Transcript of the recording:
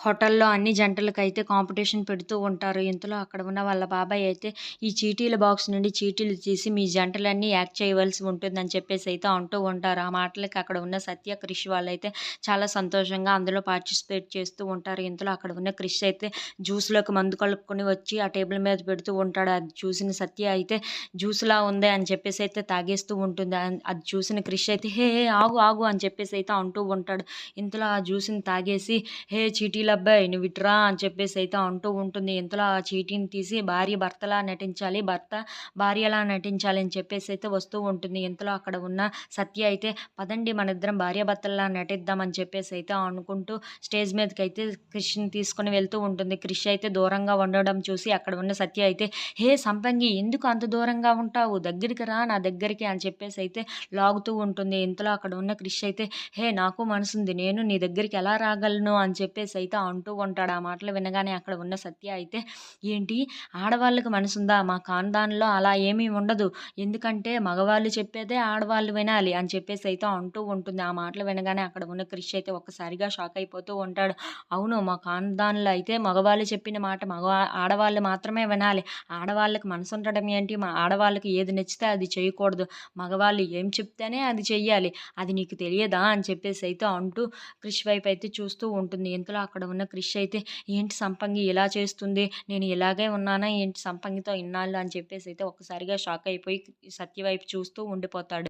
హోటల్లో అన్ని జంటలకైతే కాంపిటీషన్ పెడుతూ ఉంటారు. ఇంతలో అక్కడ ఉన్న వాళ్ళ బాబాయ్ అయితే ఈ చీటీల బాక్స్ నుండి చీటీలు తీసి మీ జంటలన్నీ యాక్ట్ చేయవలసి ఉంటుందని చెప్పేసి అయితే అంటూ ఉంటారు. ఆ మాటలకి అక్కడ ఉన్న సత్య క్రిష్ వాళ్ళైతే చాలా సంతోషంగా అందులో పార్టిసిపేట్ చేస్తూ ఉంటారు. ఇంతలో అక్కడ ఉన్న క్రిష్ అయితే జ్యూస్లోకి మందు కలుపుకొని వచ్చి ఆ టేబుల్ మీద పెడుతూ ఉంటాడు. అది చూసిన సత్య అయితే జ్యూస్లా ఉంది అని చెప్పేసి అయితే తాగేస్తూ ఉంటుంది. అది చూసిన క్రిష్ అయితే హే ఆగు ఆగు అని చెప్పేసి అయితే అంటూ ఉంటాడు. ఇంతలో ఆ జ్యూస్ని తాగేసి హే చీటీల అబ్బాయి నువ్వు ఇట్రా అని చెప్పేసి అయితే అంటూ ఉంటుంది. ఇంతలో ఆ చీటీని తీసి భార్య భర్తలా నటించాలి భర్త భార్యలా నటించాలి అని చెప్పేసి అయితే వస్తూ ఉంటుంది. ఇంతలో అక్కడ ఉన్న సత్య అయితే పదండి మన ఇద్దరం భార్య భర్తలా నటిద్దామని చెప్పేసి అయితే అనుకుంటూ స్టేజ్ మీదకి అయితే క్రిష్ని తీసుకొని వెళ్తూ ఉంటుంది. క్రిష్ అయితే దూరంగా ఉండడం చూసి అక్కడ ఉన్న సత్య అయితే హే సంపంగి ఎందుకు అంత దూరంగా ఉంటావు? దగ్గరికి రా నా దగ్గరికి అని చెప్పేసి అయితే లాగుతూ ఉంటుంది. ఇంతలో అక్కడ ఉన్న క్రిష్ అయితే హే నాకు మనసుంది. నేను నీ దగ్గరికి ఎలా రాగలను అని చెప్పేసి అయితే అంటూ ఉంటాడు. ఆ మాటలు వినగానే అక్కడ ఉన్న సత్య అయితే ఏంటి? ఆడవాళ్ళకి మనసుందా? మా ఖాన్దాన్లో అలా ఏమీ ఉండదు. ఎందుకంటే మగవాళ్ళు చెప్పేదే ఆడవాళ్ళు వినాలి అని చెప్పేసి అయితే అంటూ ఉంటుంది. ఆ మాటలు వినగానే అక్కడ ఉన్న క్రిష్ అయితే ఒక్కసారిగా షాక్ అయిపోతూ ఉంటాడు. అవును మా ఖాన్దాన్లో అయితే మగవాళ్ళు చెప్పిన మాట మగ ఆడవాళ్ళు మాత్రమే వినాలి. ఆడవాళ్ళకి మనసు ఉండడం ఏంటి? మా ఆడవాళ్ళకి ఏది నచ్చితే అది చేయకూడదు. మగవాళ్ళు ఏం చెప్తేనే అది చెయ్యాలి. అది నీకు తెలియదా? అని చెప్పేసి అయితే అంటూ క్రిష్ వైపు అయితే చూస్తూ ఉంటుంది. ఇంతలో అక్కడ ఉన్న క్రిష్ అయితే ఏంటి సంపంగి ఇలా చేస్తుంది? నేను ఇలాగే ఉన్నానా? ఏంటి సంపంగితో ఇన్నాళ్ళు? అని చెప్పేసి అయితే ఒక్కసారిగా షాక్ అయిపోయి సత్య వైపు చూస్తూ ఉండిపోతాడు.